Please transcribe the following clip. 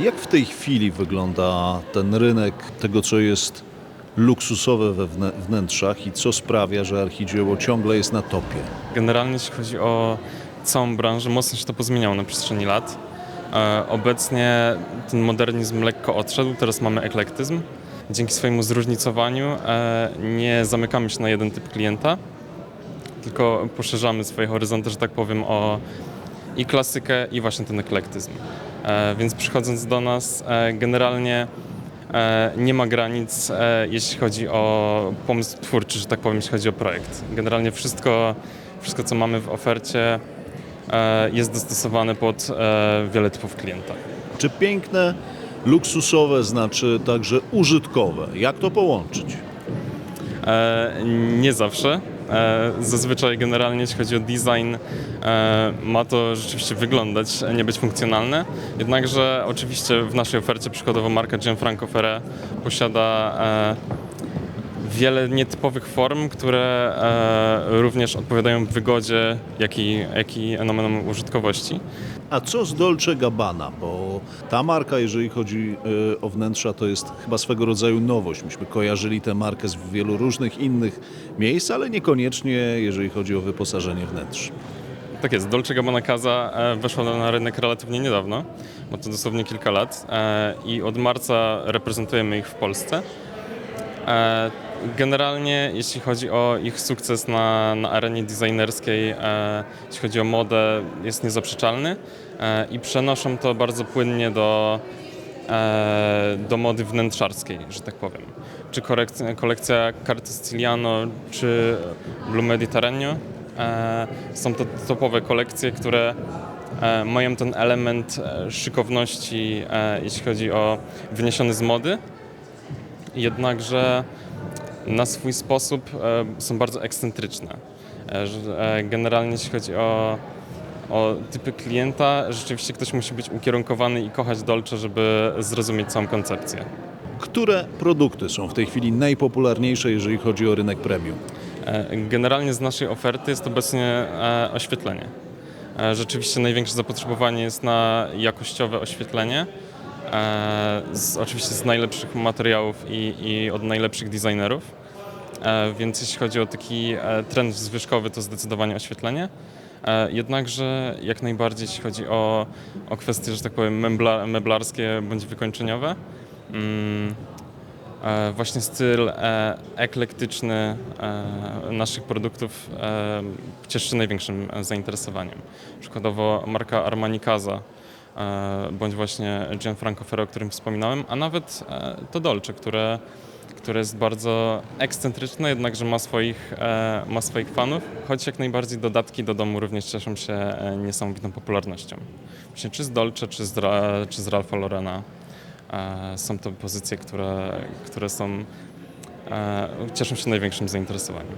Jak w tej chwili wygląda ten rynek tego, co jest luksusowe we wnę- wnętrzach i co sprawia, że archidzieło ciągle jest na topie? Generalnie jeśli chodzi o całą branżę, mocno się to pozmieniało na przestrzeni lat. E, Obecnie ten modernizm lekko odszedł, teraz mamy eklektyzm. Dzięki swojemu zróżnicowaniu e, nie zamykamy się na jeden typ klienta, tylko poszerzamy swoje horyzonty, że tak powiem, o i klasykę, i właśnie ten eklektyzm. E, Więc przychodząc do nas, e, generalnie e, nie ma granic, jeśli chodzi o pomysł twórczy, że tak powiem, jeśli chodzi o projekt. Generalnie wszystko, wszystko co mamy w ofercie, jest dostosowane pod wiele typów klienta. Czy piękne, luksusowe znaczy także użytkowe? Jak to połączyć? Nie zawsze. E, Zazwyczaj generalnie jeśli chodzi o design e, ma to rzeczywiście wyglądać, a nie być funkcjonalne. Jednakże oczywiście w naszej ofercie przykładowo marka Gianfranco Ferré posiada e, wiele nietypowych form, które e, również odpowiadają wygodzie, jak i, jak i fenomenom użytkowości. A co z Dolce Gabbana? Bo ta marka, jeżeli chodzi y, o wnętrza, to jest chyba swego rodzaju nowość. Myśmy kojarzyli tę markę z wielu różnych innych miejsc, ale niekoniecznie jeżeli chodzi o wyposażenie wnętrz. Tak jest, Dolce Gabbana Casa e, weszła na rynek relatywnie niedawno, bo to dosłownie kilka lat e, i od marca reprezentujemy ich w Polsce. Generalnie jeśli chodzi o ich sukces na, na arenie designerskiej, e, jeśli chodzi o modę, jest niezaprzeczalny e, i przenoszą to bardzo płynnie do, e, do mody wnętrzarskiej, że tak powiem. Czy kolekcja, kolekcja Carta Stiliano, czy Blue Mediterraneo. E, Są to topowe kolekcje, które e, mają ten element e, szykowności, e, jeśli chodzi o wyniesiony z mody. Jednakże na swój sposób e, są bardzo ekscentryczne. E, e, Generalnie jeśli chodzi o, o typy klienta, rzeczywiście ktoś musi być ukierunkowany i kochać Dolce, żeby zrozumieć całą koncepcję. Które produkty są w tej chwili najpopularniejsze, jeżeli chodzi o rynek premium? Generalnie z naszej oferty jest obecnie oświetlenie. Rzeczywiście największe zapotrzebowanie jest na jakościowe oświetlenie, z, oczywiście z najlepszych materiałów i, i od najlepszych designerów. E, Więc jeśli chodzi o taki e, trend zwyżkowy, to zdecydowanie oświetlenie. E, Jednakże jak najbardziej jeśli chodzi o, o kwestie, że tak powiem, mebla, meblarskie bądź wykończeniowe, mm, E, Właśnie styl e, eklektyczny e, naszych produktów e, cieszy się największym e, zainteresowaniem. Przykładowo marka Armani Casa, e, bądź właśnie Gianfranco Ferro, o którym wspominałem, a nawet e, to Dolce, które, które jest bardzo ekscentryczne, jednakże ma swoich, e, ma swoich fanów, choć jak najbardziej dodatki do domu również cieszą się e, niesamowitą popularnością. Właśnie czy z Dolce, czy z, czy z Ralpha Laurena. E, Są to pozycje, które, które są, e, cieszą się największym zainteresowaniem.